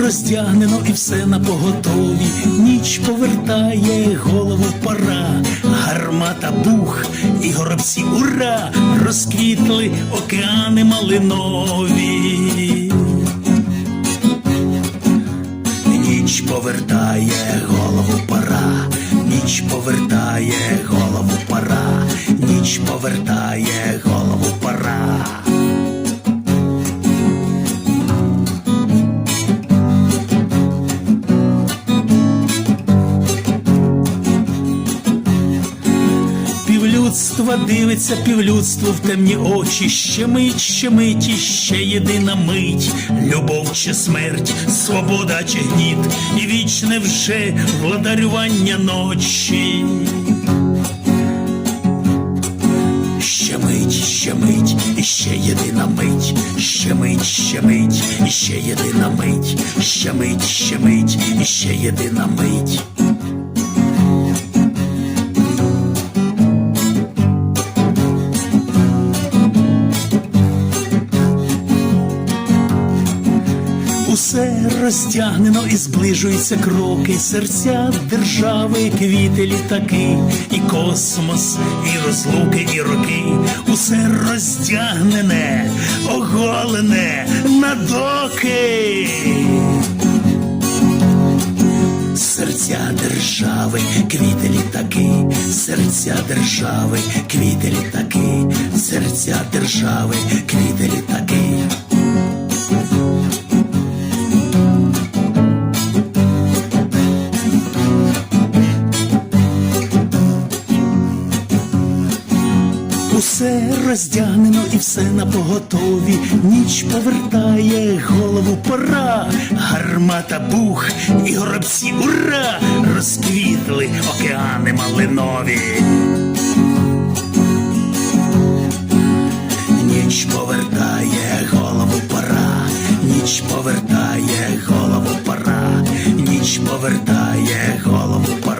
роздягнено і все на поготові, ніч повертає голову пора, гармата бух і горобці ура, розквітли океани малинові. Ніч повертає голову пора, ніч повертає голову пора, ніч повертає голову Півлюдства дивиться півлюдству в темні очі, ще мить, ще мить, і ще єдина мить, любов чи смерть, свобода чи гніт, і вічне вже владарювання ночі. Ще мить, ще єдина мить, ще мить, ще мить, і єдина мить, ще мить, ще мить, і єдина мить. Усе розтягнено і зближуються кроки, серця держави, квіти, літаки, і космос, і розлуки, і роки. Усе роздягнене, оголене на доки. Серця держави, квіти літаки, серця держави, квіти літаки, серця держави, квіти літаки. Усе роздягнено і все на поготові, ніч повертає голову пора, гармата бух і горобці ура, розквітли океани малинові. Ніч повертає голову пора, ніч повертає голову пора, ніч повертає голову пора.